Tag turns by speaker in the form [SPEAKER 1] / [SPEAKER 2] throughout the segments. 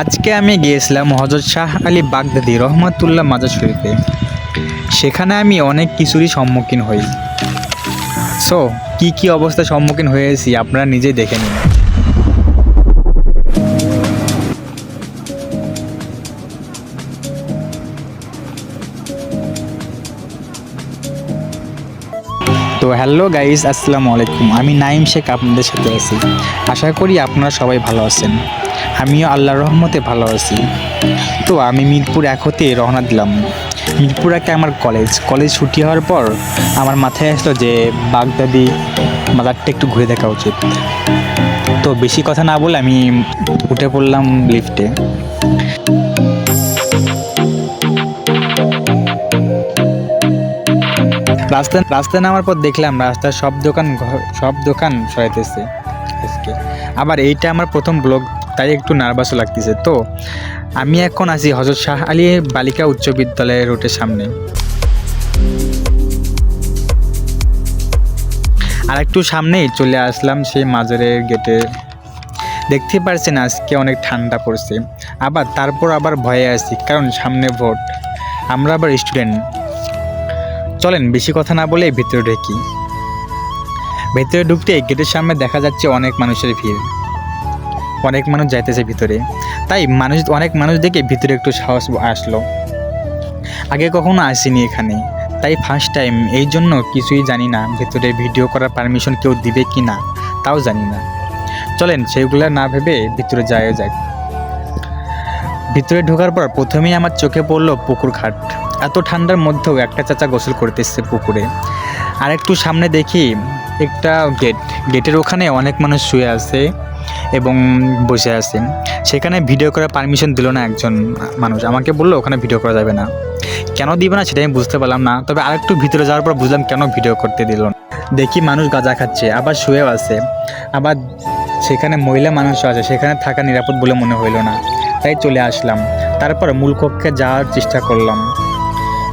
[SPEAKER 1] আজকে আমি গিয়েছিলাম হজরত শাহ আলী বাগদাদি রহমাতুল্লাহ মাজার শরীফে। সেখানে আমি অনেক কিছুরই সম্মুখীন হই। সো কি কি অবস্থা সম্মুখীন হয়েছি আপনারা নিজেই দেখে নিন। তো হ্যালো গাইস, আসসালামু আলাইকুম। আমি নাইম শেখ আপনাদের সাথে আছি। আশা করি আপনারা সবাই ভালো আছেন। আমিও আল্লাহর রহমতে ভালো আছি। তো আমি মিরপুর এক হতে রওনা দিলাম। মিরপুর একে আমার কলেজ। কলেজ ছুটি হওয়ার পর আমার মাথায় আসলো যে বাগদাদি মাজারটা একটু ঘুরে দেখা উচিত। তো বেশি কথা না বলে আমি উঠে পড়লাম লিফটে। রাস্তা রাস্তায় নামার পর দেখলাম রাস্তার সব দোকান সব দোকান সরাইতেছে। আবার এইটা আমার প্রথম ব্লগ। তাই একটু নার্ভাসও লাগতেছে। তো আমি এখন আছি হজরত শাহ আলী বালিকা উচ্চ বিদ্যালয়ের রোডের সামনে। আর একটু সামনেই চলে আসলাম সেই মাজারের গেটে। দেখতে পারছেন আজকে অনেক ঠান্ডা পড়ছে। আবার তারপর আবার ভয়ে আছি, কারণ সামনে ভোট। আমরা আবার স্টুডেন্ট। চলেন, বেশি কথা না বলে ভিতরে ঢুকি। ভেতরে ঢুকতে গেটের সামনে দেখা যাচ্ছে অনেক মানুষের ভিড়। অনেক মানুষ যাইতেছে ভিতরে। তাই মানুষ অনেক মানুষ দেখে ভিতরে একটু সাহস আসলো। আগে কখনো আসিনি এখানে। তাই ফার্স্ট টাইম এই জন্য কিছুই জানি না ভেতরে ভিডিও করার পারমিশন কেউ দিবে কি না, তাও জানি না। চলেন, সেগুলো না ভেবে ভিতরে যাওয়া যাক। ভিতরে ঢোকার পর প্রথমেই আমার চোখে পড়ল পুকুর ঘাট। এত ঠান্ডার মধ্যেও একটা চাচা গোসল করতেছে পুকুরে। আর একটু সামনে দেখি একটা গেট গেটের ওখানে অনেক মানুষ শুয়ে আছে। এবং বসে আছে সেখানে ভিডিও করার পারমিশন দিল না একজন মানুষ। আমাকে বলল, ওখানে ভিডিও করা যাবে না। কেন দিবে না সেটা আমি বুঝতে পারলাম না। তবে আরেকটু ভিতরে যাওয়ার পর বুঝলাম কেন ভিডিও করতে দিল না। দেখি মানুষ গাঁজা খাচ্ছে, আবার শুয়েও আছে। আবার সেখানে মহিলা মানুষও আছে, সেখানে থাকা নিরাপদ বলে মনে হইল না। তাই চলে আসলাম। তারপর মূল কক্ষে যাওয়ার চেষ্টা করলাম।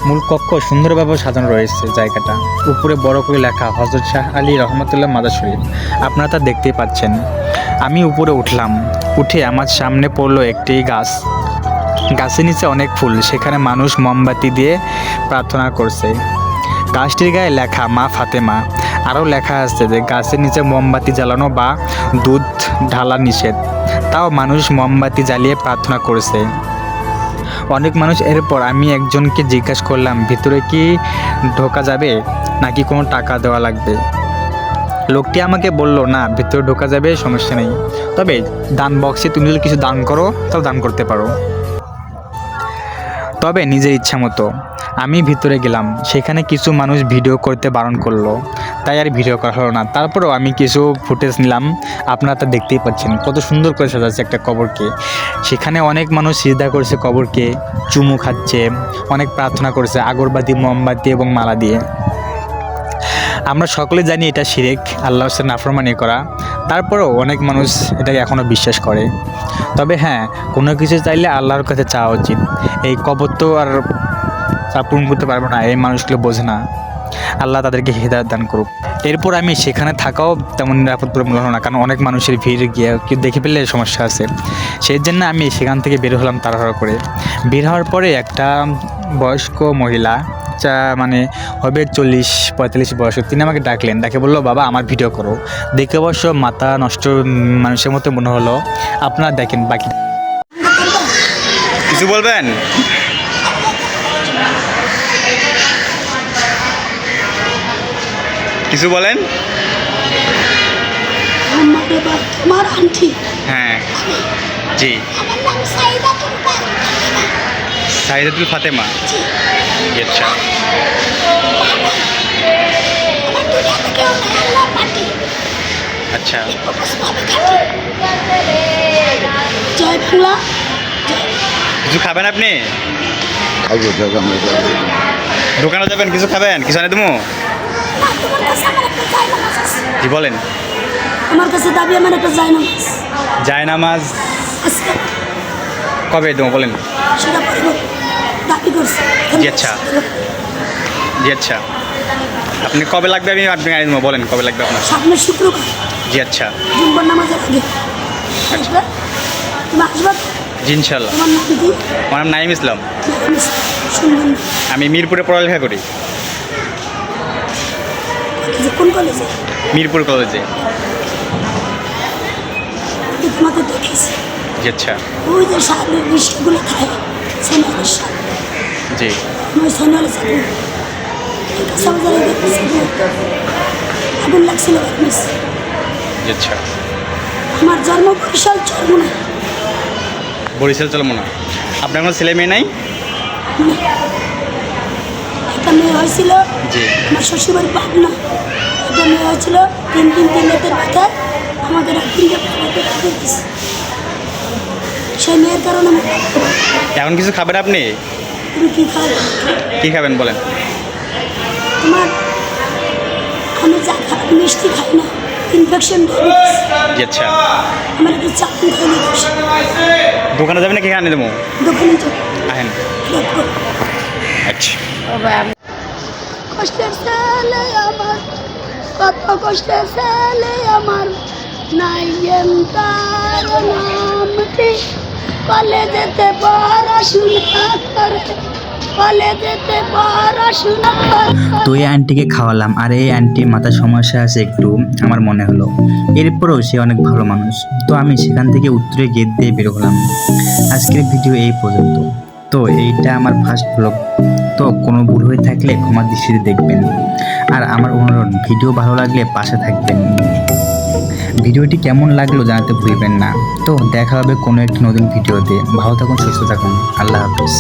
[SPEAKER 1] মূল কক্ষ সুন্দরভাবে সাজানো রয়েছে জায়গাটা। উপরে বড় করে লেখা হজরত শাহ আলী রহমতুল্লাহ মাদার শরীফ। আপনারা তা দেখতেই পাচ্ছেন। আমি উপরে উঠলাম। উঠে আমার সামনে পড়ল একটি গাছ। গাছের নিচে অনেক ফুল। সেখানে মানুষ মোমবাতি দিয়ে প্রার্থনা করছে। গাছটির গায়ে লেখা মা ফাতেমা। আরও লেখা আছে যে, গাছের নিচে মোমবাতি জ্বালানো বা দুধ ঢালা নিষেধ। তাও মানুষ মোমবাতি জ্বালিয়ে প্রার্থনা করেছে। অনেক মানুষ এরপর আমি একজনকে জিজ্ঞাসা করলাম, ভিতরে কি ঢোকা যাবে? নাকি কোনো টাকা দেওয়া লাগবে? লোকটি আমাকে বলল, না, ভিতরে ঢোকা যাবে, সমস্যা নেই। তবে দান বক্সে তুমি যদি কিছু দান করো তাও দান করতে পারো। তবে নিজের ইচ্ছা মতো আমি ভিতরে গেলাম। সেখানে কিছু মানুষ ভিডিও করতে বারণ করল। তাই আর ভিডিও করা হলো না। তারপরেও আমি কিছু ফুটেজ নিলাম। আপনারা তা দেখতেই পাচ্ছেন কত সুন্দর করে সাজাচ্ছে একটা কবরকে। সেখানে অনেক মানুষ সিজদা করছে কবরকে, চুমু খাচ্ছে, অনেক প্রার্থনা করেছে, আগরবাতি, মোমবাতি এবং মালা দিয়ে। আমরা সকলে জানি এটা শিরেক আল্লাহ হোসেন নাফরমানি করা। তারপরেও অনেক মানুষ এটাকে এখনও বিশ্বাস করে। তবে হ্যাঁ কোনো কিছু চাইলে আল্লাহর কাছে চাওয়া উচিত। এই কবর তো আর পূরণ করতে পারব না, এই মানুষগুলো বোঝে না। আল্লাহ তাদেরকে হৃদায়ত দান করুক। এরপর আমি সেখানে থাকাও তেমন নিরাপদ বলে মনে হলো না, কারণ অনেক মানুষের ভিড় গিয়ে কেউ দেখে ফেললে সমস্যা আছে। সেই জন্য আমি সেখান থেকে বের হলাম তাড়াহুড়ো করে। বের হওয়ার পরে একটা বয়স্ক মহিলা, যা মানে হবে চল্লিশ, পঁয়তাল্লিশ বয়স তিনি আমাকে ডাকলেন। ডাকে বলল, বাবা, আমার ভিডিও করো। দেখে অবশ্য মাথা নষ্ট মানুষের মতো মনে হলো, আপনারা দেখেন বাকি
[SPEAKER 2] কিছু বলবেন? কিছু বলেন?
[SPEAKER 3] আমার আন্টি।
[SPEAKER 2] হ্যাঁ জি।
[SPEAKER 3] সাইদাতুল
[SPEAKER 2] ফাতেমা। আচ্ছা। আচ্ছা।
[SPEAKER 3] জয় বাংলা।
[SPEAKER 2] কিছু খাবেন আপনি। দোকানে যাবেন কিছু খাবেন? কিছু আনে দেবো? জি বলেন?
[SPEAKER 3] আমার কাছে দাবি আমার একটা জায় নামাজ
[SPEAKER 2] যায় নামাজ
[SPEAKER 3] আজকে।
[SPEAKER 2] কবে দেবো বলেন?
[SPEAKER 3] সেটা দাবি করছে।
[SPEAKER 2] জি, আচ্ছা। জি আচ্ছা। আপনি কবে লাগবে আমি আপনি আনি দেবো বলেন কবে লাগবে আপনার?
[SPEAKER 3] সামনের শুক্রবার।
[SPEAKER 2] জি আচ্ছা।
[SPEAKER 3] জুম্বার নামাজের আগে। আসবে তুমি আসবে?
[SPEAKER 2] জি ইনশাল্লাহ
[SPEAKER 3] কি?
[SPEAKER 2] আমার নাম নাইম ইসলাম।
[SPEAKER 3] আমি
[SPEAKER 2] মিরপুরে পড়ালেখা করি।
[SPEAKER 3] কোন কলেজে
[SPEAKER 2] মিরপুর কলেজে
[SPEAKER 3] তোমাকে দেখেছি।
[SPEAKER 2] আচ্ছা।
[SPEAKER 3] ওই যে সামনের বৃষ্টিগুলো খায় সোনালের
[SPEAKER 2] জি।
[SPEAKER 3] আমি সোনালের দেখতেছি আগুন লাগছিল
[SPEAKER 2] আচ্ছা।
[SPEAKER 3] আমার জন্ম বরিশাল চরমুনা
[SPEAKER 2] বরিশাল চলবো না আপনার কোনো ছেলে মেয়ে নাই?
[SPEAKER 3] একটা মেয়ে হয়েছিল।
[SPEAKER 2] জি।
[SPEAKER 3] আমার শ্বশুরবাড়ি পাবনা একটা মেয়ে হয়েছিল তিন দিন তিন রাতের মাথায় আমাদের দিয়েছে সেই মেয়ের কারণে
[SPEAKER 2] এখন কিছু খাবেন আপনি?
[SPEAKER 3] কী খাও?
[SPEAKER 2] কি খাবেন বলেন।
[SPEAKER 3] তোমার আমি যা খাই মিষ্টি খাই না ইনফেকশন
[SPEAKER 2] জি আচ্ছা।
[SPEAKER 3] আমার একটু চাকরি বসে
[SPEAKER 2] দোকানে যাবেন না কি আনে দেবো?
[SPEAKER 3] দোকানে যাব।
[SPEAKER 2] আহেন। আচ্ছা।
[SPEAKER 3] কষ্টের আমার কত কষ্টের ছেলে আমার নাই তার কলেজেতে পড়াশোনা করে পড়াশোনা করে
[SPEAKER 1] তো এই আন্টিকে খাওয়ালাম, আর এই আন্টির মাথার সমস্যা আছে একটু, আমার মনে হলো। এরপরেও সে অনেক ভালো মানুষ, তো আমি সেখান থেকে উত্তরে গেট দিয়ে বের হলাম। আজকের ভিডিও এই পর্যন্ত। তো এইটা আমার ফার্স্ট ব্লগ তো কোনো ভুল হয়ে থাকলে ক্ষমা দৃষ্টিতে দেখবেন। আর আমার অনুরোধ, ভিডিও ভালো লাগলে পাশে থাকবেন। ভিডিওটি কেমন লাগল জানাতে ভুলবেন না। তো দেখা হবে কোনো একটি নতুন ভিডিওতে। ভালো থাকুন, সুস্থ থাকুন। আল্লাহ হাফিজ।